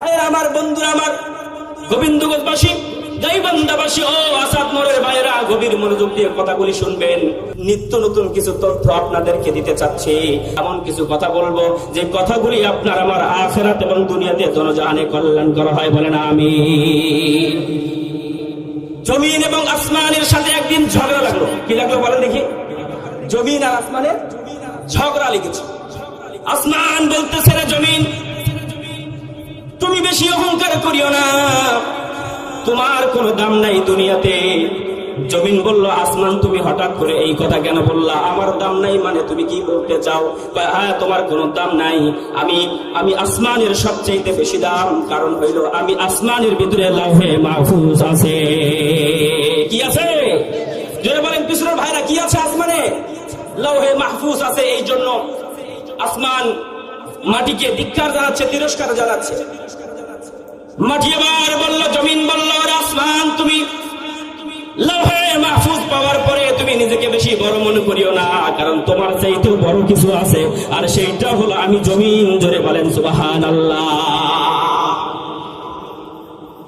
আমার বন্ধুরা আমার গোবিন্দগঞ্জবাসী গাইবান্ধাবাসী ও আসাদ মোড়ের গভীর মনোযোগ দিয়ে কথাগুলি শুনবেন। নিত্য নতুন কিছু তথ্য আপনাদেরকে দিতে চাচ্ছি। এমন কিছু কথা বলব যে কথাগুলি আপনার আমার আখেরাত এবং দুনিয়াতে কল্যাণ করা হয় আমি জমিন এবং আসমানের সাথে একদিন ঝগড়া লাগল। কি লাগল বলেন দেখি। জমিন আর আসমানের ঝগড়া লেগেছে। আসমান বলতেছে না জমিন তুমি বেশি অহংকার করিও না। তোমার কোনো দাম নাই দুনিয়াতে। জমিন বলল, আসমান, তুমি হঠাৎ করে এই কথা কেন বললা? আমার দাম নাই মানে তুমি কি বলতে চাও? হ্যাঁ তোমার কোনো দাম নাই। আমি আমি আসমানের সবচেয়ে বেশি দাম। কারণ হইল, আমি আসমানের ভিতরে লাভে মাহফুজ আছে। কি আছে? জোরে বলেন কৃষ্ণর ভাইরা কি আছে আসমানে? লৌহে মাহফুজ আছে এই জন্য আসমান মাটিকে ধিক্কার জানাচ্ছে, তিরস্কার জানাচ্ছে। মাটি এবার বলল, জমিন বলল আসমান তুমি। নিজেকে বেশি মনে করিও না, কারণ তোমার বড় কিছু আছে। আর সেইটা হলো, আমি জমিন জোরে বলেন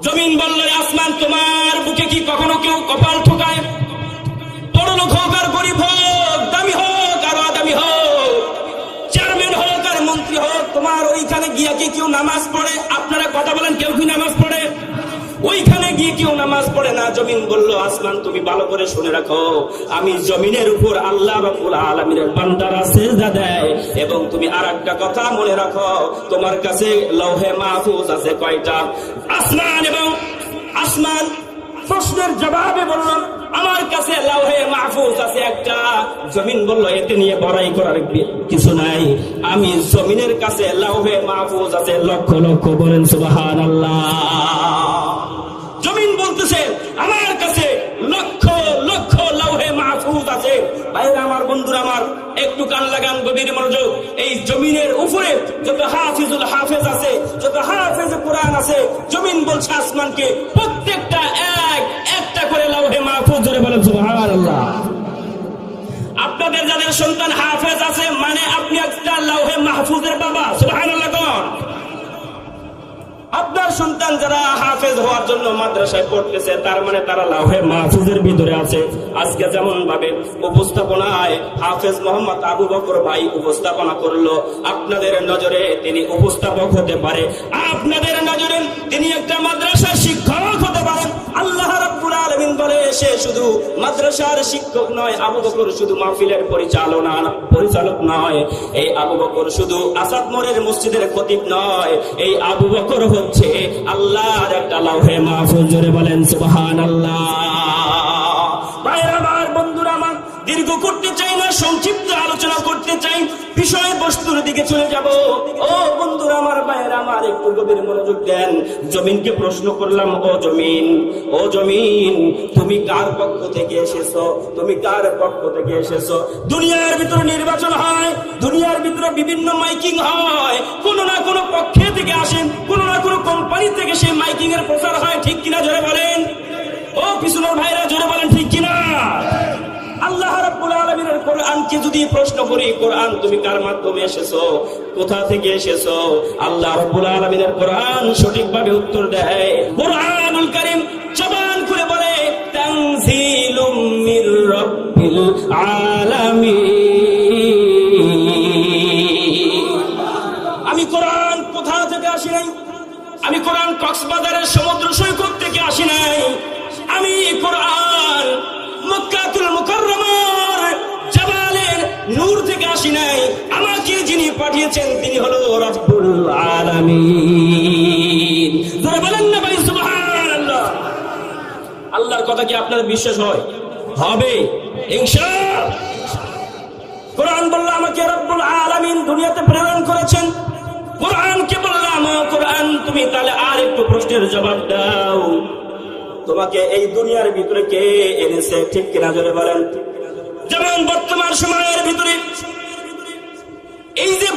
জমিন বলল "এ আসমান তোমার গিয়া কি কেউ নামাজ পড়ে? আপনারা কথা বলেন, কেউ কি নামাজ পড়ে? ওইখানে গিয়ে কেউ নামাজ পড়ে না। জমিন বলল, আসমান, তুমি ভালো করে শুনে রাখো। আমি জমিনের উপর আল্লাহ রাব্বুল আলামিনের বান্দারা সেজদা দেয় এবং তুমি আর একটা কথা মনে রাখো। তোমার কাছে লৌহে মাহফুজ আছে কয়টা? আসমান এবং আসমান। প্রশ্নের জবাবে বললাম একটা জমিন বলল, এতে নিয়ে বড়াই করার কিছু নাই। আমি জমিনের কাছে লাউহে মাহফুজ আছে, লক্ষ লক্ষ বলেন সুবাহান জমিন বলতেছে, আমার কাছে লক্ষ লক্ষ লাউহে মাহফুজ আছে। আমার, বন্ধুরা আমার, একটু কান লাগান, গভীর মনোযোগ। এই জমিনের উপরে যত হাফিজুল হাফেজ আছে, যত হাফেজ কোরআন আছে, জমিন বলছে আসমানকে প্রত্যেকটা এক, একটা করে লাউহে মাহফুজ ধরে বলেন, সুবহানাল্লাহ। আপনাদের যাদের সন্তান হাফেজ আছে মানে আপনি লাউহে মাহফুজের বাবা, সুবহানাল্লাহ আপনার সন্তান যারা হাফেজ হওয়ার জন্য মাদ্রাসায় পড়তেছে, তার মানে তারা লাউহে মাহফুজের ভিতরে আছে। আজকে যেমন ভাবে উপস্থাপনায় হাফেজ মোহাম্মদ আবু বকর ভাই উপস্থাপনা করল, আপনাদের নজরে তিনি উপস্থাপক হতে পারে। আপনাদের নজরে তিনি একটা মাদ্রাসার শিক্ষক। বলে সে শুধু মাদ্রাসার শিক্ষক নয়, আবু বকর শুধু মাহফিলের পরিচালনা পরিচালক নয়। এই আবু বকর শুধু আসাদ মোড়ের মসজিদের খতিব নয়, এই আবু বকর হচ্ছে আল্লাহর একটা লাউহে মাহফুজ জোরে বলেন বন্ধুরা আমার, দীর্ঘ করতে চাই না, সংক্ষিপ্ত আলোচনা করতে চাই বিষয় বস্তুর দিকে চলে যাব। ও বন্ধুরা আমার ভাইয়েরা আমার একটু গভীর মনোযোগ দেন। জমিনকে প্রশ্ন করলাম, ও জমিন ও জমিন, তুমি কার পক্ষ থেকে এসেছ? তুমি কার পক্ষ থেকে এসেছ? দুনিয়ার ভিতরে নির্বাচন হয়, দুনিয়ার ভিতরে বিভিন্ন মাইকিং হয়। কোন না কোন পক্ষে থেকে আসেন, কোন না কোন কোম্পানি থেকে সেই মাইকিং এর প্রচার হয়। ঠিক কিনা জোরে বলেন? ও পিছনের ভাইরা জোরে বলেন ঠিক কিনা আল্লাহ রাব্বুল আলামিনের কোরআনকে যদি প্রশ্ন করি, কোরআন, তুমি কার মাধ্যমে এসেছ? কোথা থেকে এসেছ? আল্লাহ রাব্বুল আলামিনের কোরআন সঠিকভাবে উত্তর দেয়। কোরআনুল কারীম জবান খুলে বলে, তানজিলুম মির রাব্বিল আলামিন। আমি কোরআন কোথা থেকে আসি নাই? আমি কোরআন কক্সবাজারের সমুদ্র সৈকত থেকে আসি নাই। আমি কোরআন আসি নাই, আমাকে যিনি পাঠিয়েছেন তিনি হলো রব্বুল আলামিন। বলেন না সুবহানাল্লাহ। আল্লাহর কথা কি আপনার বিশ্বাস হয়? হবে। ইনশাআল্লাহ। কোরআন বলল, আমাকে রব্বুল আলামিন দুনিয়াতে প্রেরণ করেছেন। কোরআনকে বললাম কোরআন, তুমি তাহলে আর একটু প্রশ্নের জবাব দাও। তোমাকে এই দুনিয়ার ভিতরে কে এনেছে? ঠিক কিনা জোরে বলেন। যেমন বর্তমান সময়ের ভিতরে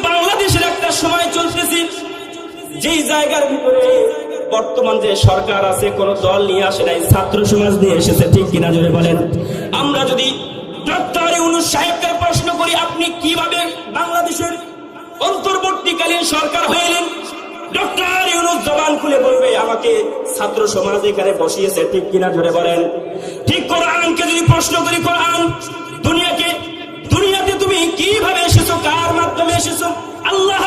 বাংলাদেশের একটা সময় চলতেছি, যেই জায়গার ভিতরে বর্তমান যে সরকার আছে, কোন দল নিয়ে আসে নাই, ছাত্র সমাজ নিয়ে এসেছে, ঠিক কিনা জোরে বলেন। আমরা যদি ডক্টর প্রশ্ন করি, আপনি কীভাবে বাংলাদেশের অন্তর্বর্তীকালীন সরকার এলেন? ডক্টর ইউনুস জবান খুলে বলবে, আমাকে ছাত্র সমাজ এখানে বসিয়েছে, ঠিক কিনা ধরে বলেন। ঠিক কোরআনকে যদি প্রশ্ন করি, কোরআন দুনিয়াকে দুনিয়াতে তুমি কীভাবে এসেছ কার মাধ্যমে এসেছ? আল্লাহ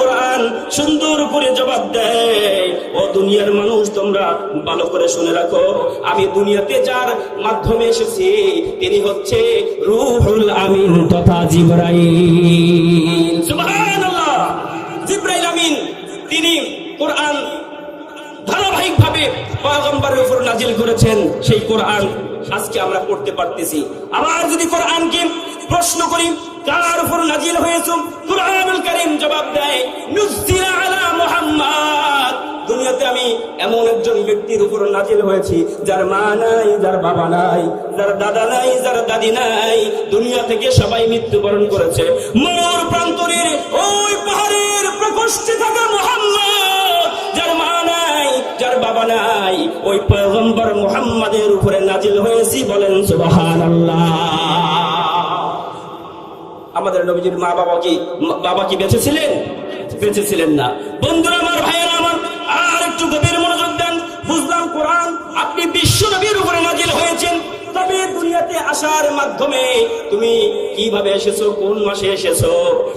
কোরআন সুন্দর করে জবাব দেয়। ও দুনিয়ার মানুষ, তোমরা ভালো করে শুনে রাখো। আমি দুনিয়াতে যার মাধ্যমে এসেছি, তিনি হচ্ছে রুহুল আমিন তথা আমিন, তিনি কোরআন ধারাবাহিকভাবে পয়গম্বরের উপর নাজিল করেছেন। সেই কোরআন আজকে আমরা পড়তে পারতেছি। আবার যদি কোরআনকে প্রশ্ন করি কার উপর নাজিল হয়েছে, কোরআনুল কারীম জবাব দেয় আলা দুনিয়াতে আমি এমন একজন ব্যক্তির উপর নাজিল হয়েছি, যার মা নাই, যার বাবা নাই, যার দাদা নাই, যার দাদি নাই। দুনিয়া থেকে সবাই মৃত্যুবরণ করেছে। মনোর প্রান্তরের ওই পাহাড়ের প্রকোষ্ঠে থাকা মোহাম্মদ, যার মা নাই, যার বাবা নাই, ওই পয়গম্বর মুহাম্মাদের উপরে নাজিল হয়েছি বলেন সুবহানাল্লাহ। আমাদের নবীজির মা বাবা কি বাবা কি বেঁচে ছিলেন? বেঁচে ছিলেন না। বন্ধুরা, আমার ভাইয়েরা তবে দুনিয়াতে আসার মাধ্যমে তুমি কীভাবে এসেছ, কোন মাসে এসেছ?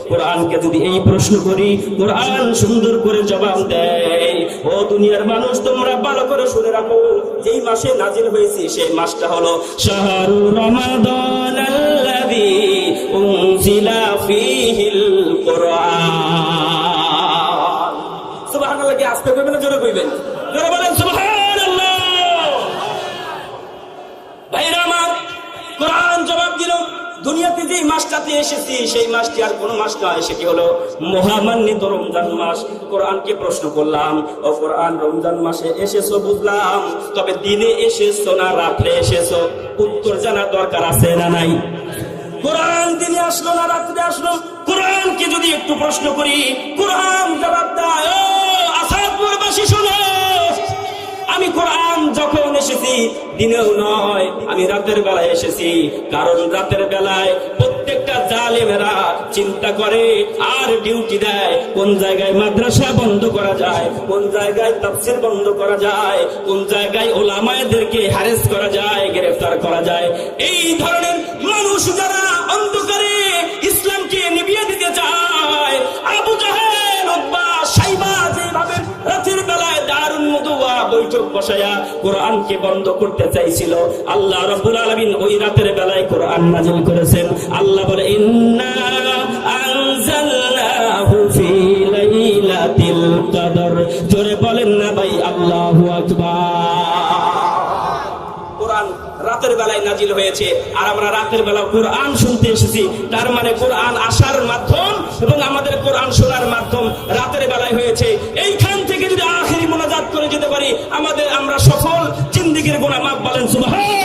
কোরআনকে যদি এই প্রশ্ন করি, কোরআন সুন্দর করে জবাব দেয়। ও দুনিয়ার মানুষ, তোমরা ভালো করে শুনে রাখো, যেই মাসে নাজিল হয়েছে, সেই মাসটা হলো শাহরু রমাদান আল্লাযী উনজিলা জোরে কইবেন? জোরে বলেন সুবহানাল্লাহ ভাইরা আমার কোরআন জবাব দিল দুনিয়াতে যেই মাসটাতে এসেছি, সেই মাসটি আর কোন মাস নয়, সেটি হলো মহামান্বিত রমজান মাস। কোরআনকে প্রশ্ন করলাম, ও কোরআন, রমজান মাসে এসেছ? বুঝলাম, তবে দিনে এসেছ না, রাত্রে এসেছ? উত্তর জানার দরকার আছে না নাই? কোরআন দিনে আসলো না, রাত্রে আসলো? কোরআনকে যদি একটু প্রশ্ন করি, কোরআন জবাব দেয়, ও আসাদপুরবাসী, শোনো। আমি কোরআন যখন এসেছি, দিনেও নয়, আমি রাতের বেলায় এসেছি। কারণ রাতের বেলায় প্রত্যেকটা জালেমেরা চিন্তা করে, আর ডিউটি দেয়, কোন জায়গায় মাদ্রাসা বন্ধ করা যায়, কোন জায়গায় তাফসির বন্ধ করা যায়, কোন জায়গায় ওলামায়দেরকে হ্যারেস করা যায়, গ্রেফতার করা বসায়া কোরআনকে বন্ধ করতে চাইছিল। আল্লাহ রাব্বুল আলামিন ওই রাতের বেলায় কোরআন নাযিল করেছেন। আল্লাহ বলে, ইন্না আনজালনাহু ফি লাইলাতিল কদর। জোরে বলেন না ভাই, আল্লাহু আকবার। রাতের বেলায় নাজিল হয়েছে, আর আমরা রাতের কোরআন শুনতে এসেছি। তার মানে কোরআন মাধ্যম এবং আমাদের কোরআন শোনার মাধ্যম রাতের বেলায় হয়েছে। 什么？